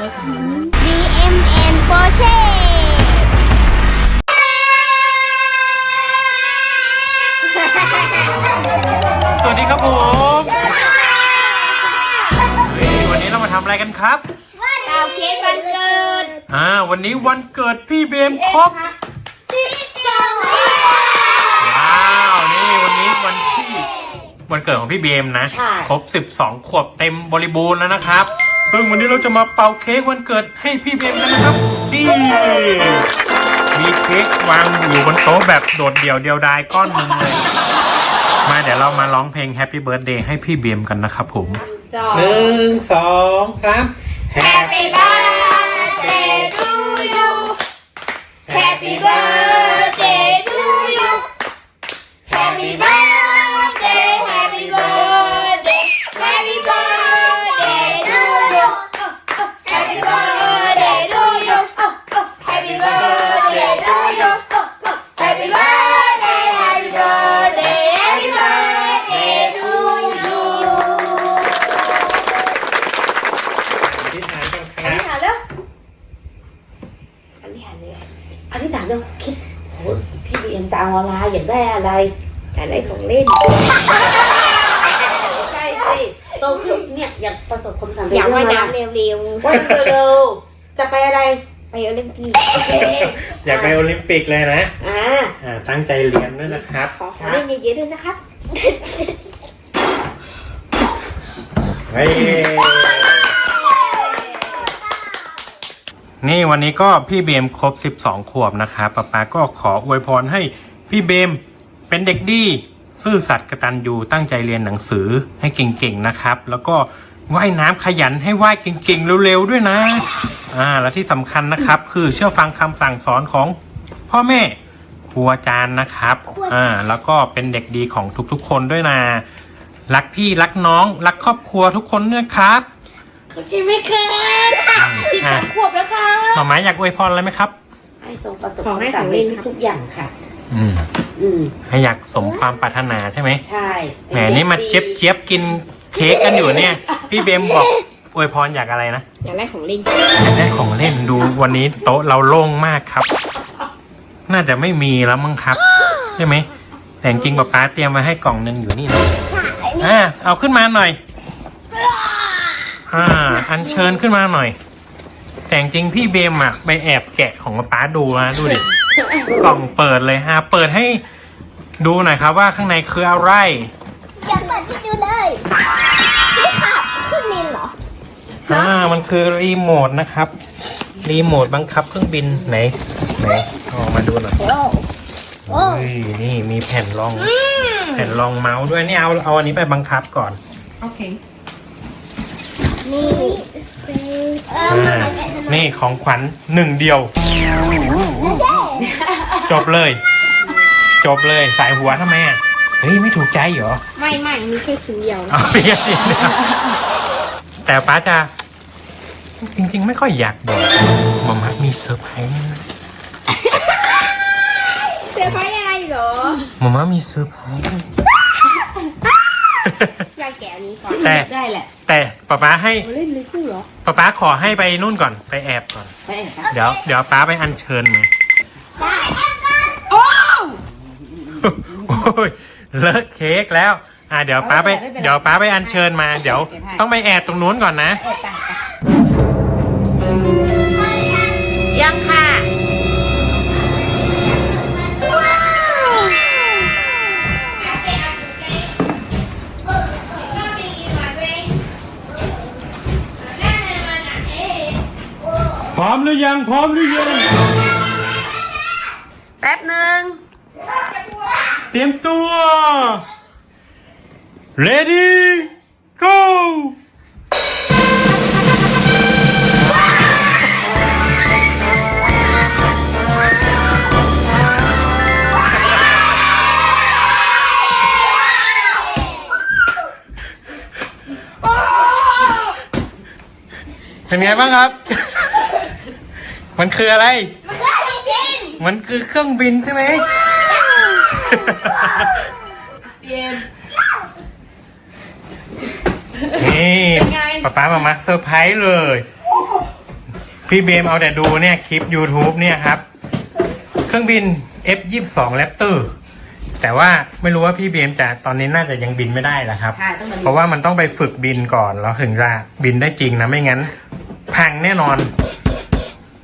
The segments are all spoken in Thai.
นี่ตัวล้ BMN Porsche ำสวัสดีครับผมเฮ้ยวันนี้เรามาทำอะไรกันครับเป่าเค้กวันเกิดอ่า วันนี้วันเกิดพี่เบมครบ สิบสองว้าวนี่วันนี้วันที่วันเกิดของพี่เบมนะ ครบ 12 ขวบเต็มบริบูรณ์แล้วนะครับ ซึ่งวันนี้เราจะมาเป่าเค้กวันเกิดให้พี่เบมกันนะครับนี่มีเค้กวางอยู่บนโต๊ะแบบโดดเดี่ยวเดียวดายก้อนหนึ่งเลยมาเดี๋ยวเรามาร้องเพลง Happy Birthday ให้พี่เบมกันนะครับผมหนึ่งสองสาม Happy birthday to you Happy birthday ไรอยากได้อะไรอยากได้ของเล่น ใช่สิ โตขึ้นเนี่ยอยากประสบความสำเร็จอยากว่ายเรื่องน้ำอะไรเร็วว่ายน้ำเร็วๆจะไปอะไรๆไปโอลิมปิกโอเคอยากไปโอลิมปิกเลยนะอ่าอ่าตั้งใจเรียนด้วยนะครับขอขอเล่นเยอะๆด้วยนะครับเฮ้ยนี่วันนี้ก็พี่เบมครบ 12 ขวบนะครับป๊าป๊าก็ขออวยพรให้ พี่เบมเป็นเด็กดี ซื่อสัตย์กตัญญูตั้งใจเรียนหนังสือให้เก่งๆนะครับ แล้วก็ว่ายน้ำขยันให้ว่ายเก่งๆเร็วๆด้วยนะ อ่า และที่สำคัญนะครับ คือเชื่อฟังคำสั่งสอนของพ่อแม่ครูอาจารย์นะครับ อ่า แล้วก็เป็นเด็กดีของทุกๆ คนด้วยนะ รักพี่รักน้อง รักครอบครัวทุกคนด้วยครับโอเคไหมครับสิบสองขวบแล้วค่ะหมอไม้อยากอวยพรอะไรไหมครับ ให้จงประสบคขอวามให้สำเร็จของเล่นครับทุกอย่างค่ะ อืมอืมให้อยากสมความปรารถนาใช่ไหมใช่แหมนี่มาเจี๊ยบเจี๊ยบกินเค้กกันอยู่เนี่ย พี่เบมบอกอวยพรอยากอะไรนะอยากได้ของเล่นอยากได้ของเล่นดูวันนี้โต๊ะเราโล่งมากครับ น่าจะไม่มีแล้วมั้งครับ ใช่ไหมแต่จริงๆป๊าป๊าเตรียมไว้ให้กล่องหนึงอยู่นี่นะอ่าเอาขึ้นมาหน่อย อ่า อัญเชิญขึ้นมาหน่อย แต่จริงๆพี่เบมอะไปแอบแกะของป๊าป๊าดูนะดูดิ กล่องเปิดเลยฮะ เปิดให้ดูหน่อยครับว่าข้างในคืออะไร อยากเปิดให้ดูเลยนี่ค่ะขึ้นมินเหรอ อ่า มันคือรีโมทนะครับ รีโมทบังคับเครื่องบินไหน ไหนเอาออกมาดูหน่อยโอ้โอ้เฮ้ยนี่มีแผ่นรอง แผ่นรองเมาส์ด้วยนี่เอาเอาอันนี้ไปบังคับก่อนโอเคนี่เอออ่านี่ของขวัญหนึ่งเดียวไม่ใช่จบเลย จบเลยสายหัวทำไมอะเฮ้ยไม่ถูกใจเหรอไม่ไม่มีแค่ชิ้นเดียวเอาเพียงแต่ป้าจะ จริง ๆ ไม่ค่อยอยากบอกมามามีเซอร์ไพรส์นะ เซอร์ไพรส์อะไรเหรอมามามีเซอร์ไพรส์อยากแกะอันนี้ก่อนแต่ ได้แหละ แต่ป้าป้าให้มาเล่นเลยคู่เหรอป้าป้าขอให้ไปนู่นก่อนไปแอบก่อน ไปแอบกันเดี๋ยวเดี๋ยวป้าไปอัญเชิญมาโอ้โอ้ยเลอะเค้กแล้ว อ่าเดี๋ยวป้าไปเดี๋ยวป้าไปอัญเชิญมา เดี๋ยวต้องไปแอบตรงนู้นก่อนนะ แอบไป ยังพร้อมหรือยังแป๊บหนึ่งเตรียมตัว ready go เป็นไงบ้างครับ มันคืออะไร มันคือเครื่องบินใช่ไหมเปลี่ยนนี่นี่เป็นไงป๊าป๊ามามาเซอร์ไพรส์เลย พี่เบมเอาแต่ดูเนี่ยคลิป YouTube เนี่ยครับ เครื่องบิน F22 Raptor แต่ว่าไม่รู้ว่าพี่เบมจะตอนนี้น่าจะยังบินไม่ได้แหละครับ ใช่ต้องมาเพราะว่ามันต้องไปฝึกบินก่อนแล้วถึงจะบินได้จริงนะไม่งั้น พังแน่นอน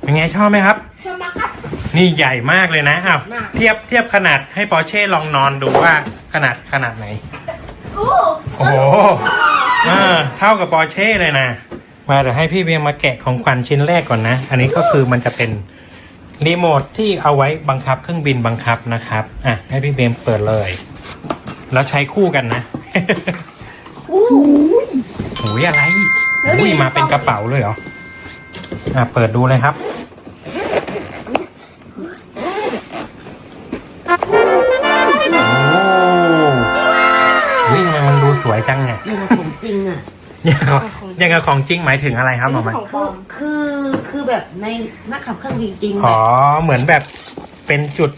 เป็นไงชอบไหมครับ ชอบมากครับ นี่ใหญ่มากเลยนะอ้าวเทียบเทียบขนาดให้ปอร์เช่ลองนอนดูว่าขนาดขนาดไหน โอ้โอ้โหเออเท่ากับปอร์เช่เลยนะ มาเดี๋ยวให้พี่เบียร์มาแกะของขวัญชิ้นแรกก่อนนะ อันนี้ก็คือมันจะเป็นรีโมทที่เอาไว้บังคับเครื่องบินบังคับนะครับ อะให้พี่เบมเปิดเลย แล้วใช้คู่กันนะ โอ้โอ้ยอะไรอุ้ยมาเป็นกระเป๋าเลยเหรอ อะเปิดดูเลยครับ จริงอะยังกับยังกับของจริงหมายถึงอะไรครับหมอมันคือคือคือแบบในนักขับเครื่องบินจริงอ๋แบอบเหมือนแบบเป็นจุด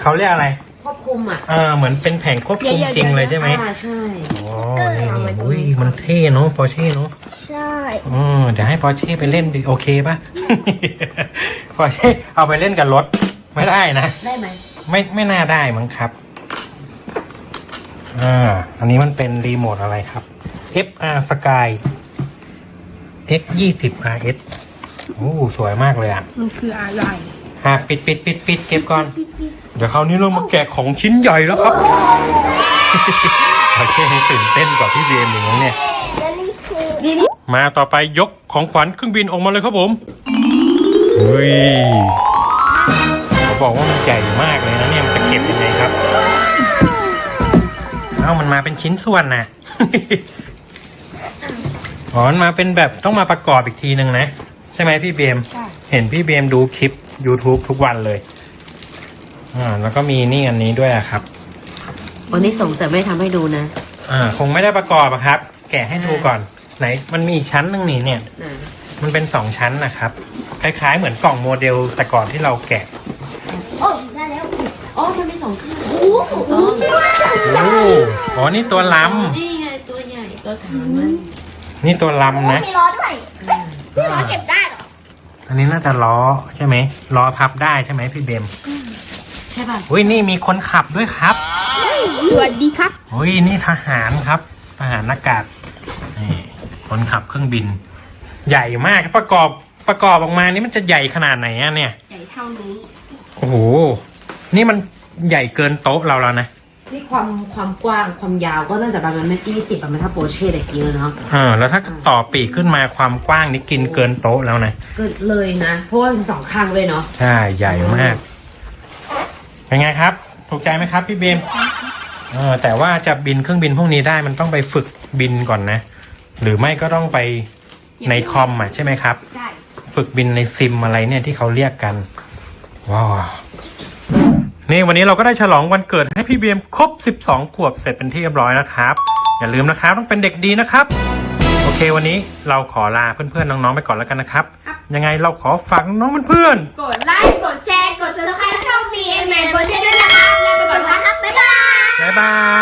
เขาเรียกอะไรควบคุมอะเออเหมือนเป็นแผงควบคุมจริงเลยใช่ไหมอ่าใช่โอ้นี่นี่อุ้ยมันเท่เนาะปอร์เช่เนาะใช่อืมเดี๋ยวให้ปอร์เช่ไปเล่นดิโอเคปะปอร์เช่เอาไปเล่นกับรถไม่ได้นะได้ไหมไม่ไม่น่าได้มั้งครับ อ่า อันนี้มันเป็นรีโมทอะไรครับ FR Sky X 20 RS โอ้สวยมากเลยอะ มันคืออะไรอะปิดปิดปิดปิดเก็บก่อน เดี๋ยวคราวนี้เรามาแกะของชิ้นใหญ่แล้วครับโอเคตื่นเต้นกว่าพี่เบมอย่างนี้เนี่ยและนี่คือนี่นี่มาต่อไปยกของขวัญเครื่องบินออกมาเลยครับผม เฮ้ยเขาบอกว่ามันใหญ่มากเลย เอ้ามันมาเป็นชิ้นส่วนนะอ๋อมันมาเป็นแบบต้องมาประกอบอีกทีหนึ่งนะ ใช่ไหมพี่เบม ใช่ เห็นพี่เบมดูคลิป YouTube ทุกวันเลย อ่า แล้วก็มีนี่อันนี้ด้วยอะครับ วันนี้สงสัยไม่ได้ทำให้ดูนะอ่า คงไม่ได้ประกอบอะครับ แกะให้ดูก่อน ไหน มันมีอีกชั้นหนึงนี่เนี่ย นะมันเป็นสองชั้นนะครับ คล้ายๆ เหมือนกล่องโมเดลแต่ก่อนที่เราแกะ โอ้ ได้แล้ว อ๋อ มันมีสองข้างโอ้ถูกต้อง โอ้อ๋อนี่ตัวลนี่ไงตัวใหญ่ตัวถังมันำนี่ตัวลำนะ มีล้อด้วยมีล้อเก็บได้เหรออันนี้น่าจะล้อใช่ไหมล้อพับได้ใช่ไหมพี่เบมใช่ป่ะอุ้ยนี่มีคนขับด้วยครับสวัสดีครับ อุ้ยนี่ทหารครับ ทหารอากาศนี่คนขับเครื่องบิน ใหญ่มากประกอบประกอบออกมานี่มันจะใหญ่ขนาดไหนอะเนี่ย ใหญ่เท่านี้ โอ้โห นี่มันใหญ่เกินโต๊ะเราแล้วนะ นี่ความความกว้างความยาวก็น่าจะประมาณเมตรยี่สิบประมาณถ้าโปรเช่ตะกี้แล้วเนาะอ่าแล้วถ้าต่อปีกขึ้นมาความกว้างนี่กินเกินโต๊ะแล้วนะเกิดเลยนะ เพราะว่ามีสองข้างเลยเนาะใช่ใหญ่มาก เป็นไงครับ ถูกใจไหมครับพี่เบมเออแต่ว่าจะบินเครื่องบินพวกนี้ได้มันต้องไปฝึกบินก่อนนะ หรือไม่ก็ต้องไปในคอมอะใช่ไหมครับ ใช่ ฝึกบินในซิมอะไรเนี่ยที่เขาเรียกกันว้าว นี่วันนี้เราก็ได้ฉลองวันเกิดให้พี่เบียมครบ 12 ขวบเสร็จเป็นที่เรียบร้อยนะครับ อย่าลืมนะครับต้องเป็นเด็กดีนะครับ โอเควันนี้เราขอลาเพื่อนๆน้องๆไปก่อนแล้วกันนะครับ ยังไงเราขอฝากน้องๆเพื่อนๆกดไลค์ กดแชร์ กด subscribe ช่อง BM แมนโปรเจกต์ด้วยนะครับแล้วไปก่อนนะครับบ๊ายบายบ๊ายบาย